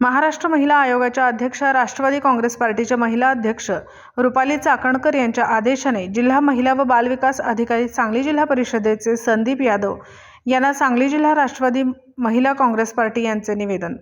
महाराष्ट्र महिला आयोगाच्या अध्यक्षा राष्ट्रवादी काँग्रेस पार्टीच्या महिला अध्यक्ष रुपाली चाकणकर यांच्या आदेशाने जिल्हा महिला व बालविकास अधिकारी सांगली जिल्हा परिषदेचे संदीप यादव यांना सांगली जिल्हा राष्ट्रवादी महिला काँग्रेस पार्टी यांचे निवेदन.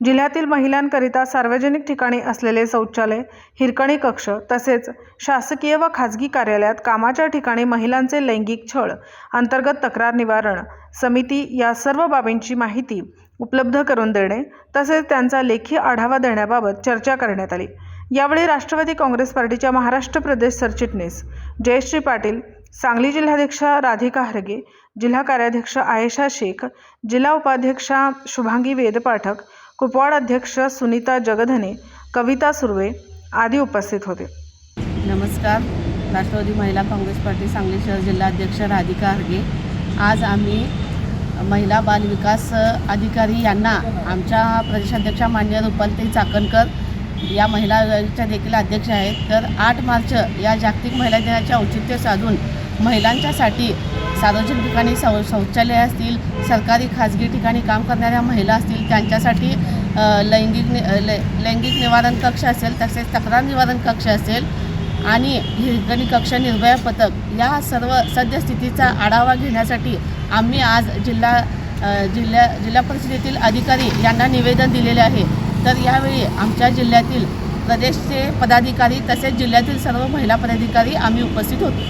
जिल्ह्यातील महिलांकरिता सार्वजनिक ठिकाणी असलेले शौचालय हिरकणी कक्ष तसेच शासकीय व खाजगी कार्यालयात कामाच्या ठिकाणी महिलांचे लैंगिक छळ अंतर्गत तक्रार निवारण समिती या सर्व बाबींची माहिती उपलब्ध करून देणे तसेच त्यांचा लेखी आढावा देण्याबाबत चर्चा करण्यात आली. यावेळी राष्ट्रवादी काँग्रेस पार्टीच्या महाराष्ट्र प्रदेश सरचिटणीस जयश्री पाटील सांगली जिल्हाध्यक्षा राधिका हरगे जिल्हा कार्याध्यक्ष आयशा शेख जिल्हा उपाध्यक्षा शुभांगी वेदपाठक कुपवाड अध्यक्ष सुनीता जगधने कविता सुर्वे आदी उपस्थित होते. नमस्कार. राष्ट्रवादी महिला काँग्रेस पार्टी सांगली शहर जिल्हाध्यक्ष राधिका हरगे. आज आम्ही महिला बाल विकास अधिकारी यांना आमच्या प्रदेशाध्यक्षा मान्य रुपालताई चाकणकर या महिला आयोगाच्या देखील अध्यक्ष आहेत. तर आठ मार्च या जागतिक महिला दिनाचे औचित्य साधून महिलांच्यासाठी सार्वजनिक ठिकाणी शौ शौचालय असतील सरकारी खाजगी ठिकाणी काम करणाऱ्या महिला असतील त्यांच्यासाठी लैंगिक नि लै लैंगिक निवारण कक्ष असेल तसेच तक्रार निवारण कक्ष असेल आणि हिरकणी कक्ष निर्भया पथक या सर्व सद्यस्थितीचा आढावा घेण्यासाठी आम्ही आज जिल्हा जिल्ह्या जिल्हा जिल्हा परिषदेतील अधिकारी यांना निवेदन दिलेले आहे. तर यावेळी आमच्या जिल्ह्यातील प्रदेशचे पदाधिकारी तसेच जिल्ह्यातील सर्व महिला पदाधिकारी आम्ही उपस्थित होतो.